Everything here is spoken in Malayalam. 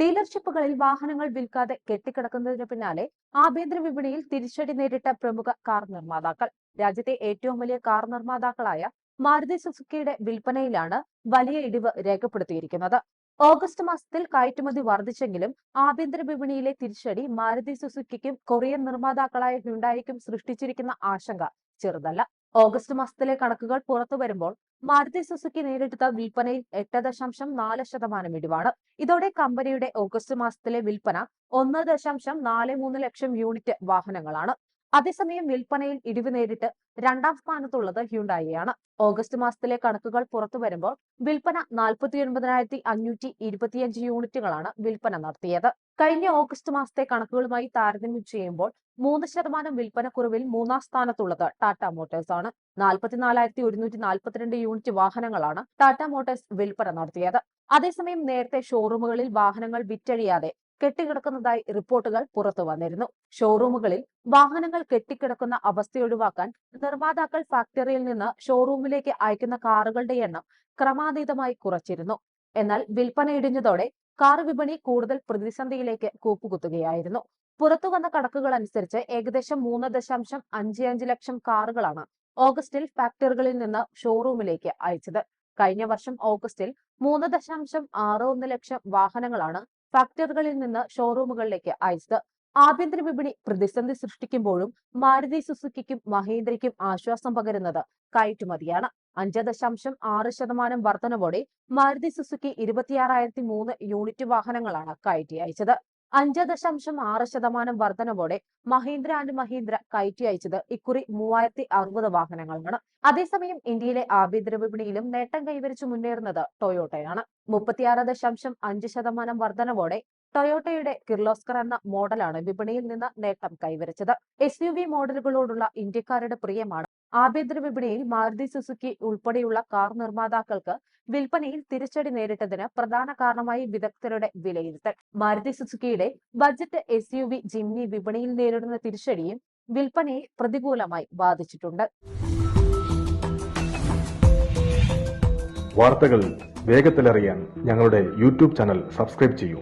ഡീലർഷിപ്പുകളിൽ വാഹനങ്ങൾ വിൽക്കാതെ കെട്ടിക്കിടക്കുന്നതിന് പിന്നാലെ ആഭ്യന്തര വിപണിയിൽ തിരിച്ചടി നേരിട്ട പ്രമുഖ കാർ നിർമ്മാതാക്കൾ. രാജ്യത്തെ ഏറ്റവും വലിയ കാർ നിർമ്മാതാക്കളായ മാരുതി സുസുക്കിയുടെ വിൽപ്പനയിലാണ് വലിയ ഇടിവ് രേഖപ്പെടുത്തിയിരിക്കുന്നത്. ഓഗസ്റ്റ് മാസത്തിൽ കയറ്റുമതി വർദ്ധിച്ചെങ്കിലും ആഭ്യന്തര വിപണിയിലെ തിരിച്ചടി മാരുതി സുസുക്കിക്കും കൊറിയൻ നിർമ്മാതാക്കളായ ഹ്യുണ്ടായിക്കും സൃഷ്ടിച്ചിരിക്കുന്ന ആശങ്ക ചെറുതല്ല. ഓഗസ്റ്റ് മാസത്തിലെ കണക്കുകൾ പുറത്തു വരുമ്പോൾ മാരുതി സുസുക്കി നേരിട്ട വിൽപ്പനയിൽ എട്ട് ദശാംശം നാല് ശതമാനം ഇടിവാണ്. ഇതോടെ കമ്പനിയുടെ ഓഗസ്റ്റ് മാസത്തിലെ വിൽപ്പന ഒന്ന് ദശാംശം നാല് മൂന്ന് ലക്ഷം യൂണിറ്റ് വാഹനങ്ങളാണ്. അതേസമയം വിൽപ്പനയിൽ ഇടിവ് നേരിട്ട് രണ്ടാം സ്ഥാനത്തുള്ളത് ഹ്യുണ്ടായിയാണ്. ഓഗസ്റ്റ് മാസത്തിലെ കണക്കുകൾ പുറത്തു വരുമ്പോൾ വിൽപ്പന നാൽപ്പത്തി അഞ്ഞൂറ്റി ഇരുപത്തിയഞ്ച് യൂണിറ്റുകളാണ് വിൽപ്പന നടത്തിയത്. കഴിഞ്ഞ ഓഗസ്റ്റ് മാസത്തെ കണക്കുകളുമായി താരതമ്യം ചെയ്യുമ്പോൾ മൂന്ന് ശതമാനം വിൽപ്പനക്കുറവിൽ മൂന്നാം സ്ഥാനത്തുള്ളത് ടാറ്റ മോട്ടോഴ്സ് ആണ്. നാൽപ്പത്തിനാലായിരത്തി ഒരുന്നൂറ്റി നാൽപ്പത്തിരണ്ട് യൂണിറ്റ് വാഹനങ്ങളാണ് ടാറ്റ മോട്ടോഴ്സ് വിൽപ്പന നടത്തിയത്. അതേസമയം നേരത്തെ ഷോറൂമുകളിൽ വാഹനങ്ങൾ വിറ്റഴിയാതെ കെട്ടിക്കിടക്കുന്നതായി റിപ്പോർട്ടുകൾ പുറത്തു വന്നിരുന്നു. ഷോറൂമുകളിൽ വാഹനങ്ങൾ കെട്ടിക്കിടക്കുന്ന അവസ്ഥ ഒഴിവാക്കാൻ നിർമ്മാതാക്കൾ ഫാക്ടറിയിൽ നിന്ന് ഷോറൂമിലേക്ക് അയക്കുന്ന കാറുകളുടെ എണ്ണം ക്രമാതീതമായി കുറച്ചിരുന്നു. എന്നാൽ വിൽപ്പന ഇടിഞ്ഞതോടെ കാർ വിപണി കൂടുതൽ പ്രതിസന്ധിയിലേക്ക് കൂപ്പുകുത്തുകയായിരുന്നു. പുറത്തു വന്ന കണക്കുകൾ അനുസരിച്ച് ഏകദേശം മൂന്ന് ദശാംശം അഞ്ച് അഞ്ച് ലക്ഷം കാറുകളാണ് ഓഗസ്റ്റിൽ ഫാക്ടറികളിൽ നിന്ന് ഷോറൂമിലേക്ക് അയച്ചത്. കഴിഞ്ഞ വർഷം ഓഗസ്റ്റിൽ മൂന്ന് ദശാംശം ആറ് ഒന്ന് ലക്ഷം വാഹനങ്ങളാണ് ഫാക്ടറികളിൽ നിന്ന് ഷോറൂമുകളിലേക്ക് അയച്ചത്. ആഭ്യന്തര വിപണി പ്രതിസന്ധി സൃഷ്ടിക്കുമ്പോഴും മാരുതി സുസുക്കിക്കും മഹീന്ദ്രയ്ക്കും ആശ്വാസം പകരുന്നത് കയറ്റുമതിയാണ്. അഞ്ച് ദശാംശം ആറ് ശതമാനം വർധനവോടെ മാരുതി സുസുക്കി ഇരുപത്തിയാറായിരത്തി മൂന്ന് യൂണിറ്റ് വാഹനങ്ങളാണ് കയറ്റി അയച്ചത്. അഞ്ച് ദശാംശം ആറ് ശതമാനം വർധനവോടെ മഹീന്ദ്ര ആൻഡ് മഹീന്ദ്ര കയറ്റി അയച്ചത് ഇക്കുറി മൂവായിരത്തി അറുപത് വാഹനങ്ങളാണ് അതേസമയം ഇന്ത്യയിലെ ആഭ്യന്തര വിപണിയിലും നേട്ടം കൈവരിച്ചു മുന്നേറുന്നത് ടൊയോട്ടയാണ്. മുപ്പത്തിയാറ് ദശാംശം അഞ്ച് ശതമാനം വർധനവോടെ ടൊയോട്ടയുടെ കിർലോസ്കർ എന്ന മോഡലാണ് വിപണിയിൽ നിന്ന് നേട്ടം കൈവരിച്ചത്. എസ് യു വി മോഡലുകളോടുള്ള ഇന്ത്യക്കാരുടെ പ്രിയമാണ് ആഭ്യന്തര വിപണിയിൽ മാരുതി സുസുക്കി ഉൾപ്പെടെയുള്ള കാർ നിർമ്മാതാക്കൾക്ക് വിൽപ്പനയിൽ തിരിച്ചടി നേരിട്ടതിന് പ്രധാന കാരണമായി വിദഗ്ധരുടെ വിലയിരുത്തൽ. Maruti സുസുക്കിയുടെ budget S U V Jimny വിപണിയിൽ നേരിടുന്ന തിരിച്ചടിയും വിൽപ്പനയെ പ്രതികൂലമായി ബാധിച്ചിട്ടുണ്ട്. വാർത്തകൾ വേഗത്തിലറിയാൻ ഞങ്ങളുടെ യൂട്യൂബ് ചാനൽ സബ്സ്ക്രൈബ് ചെയ്യൂ.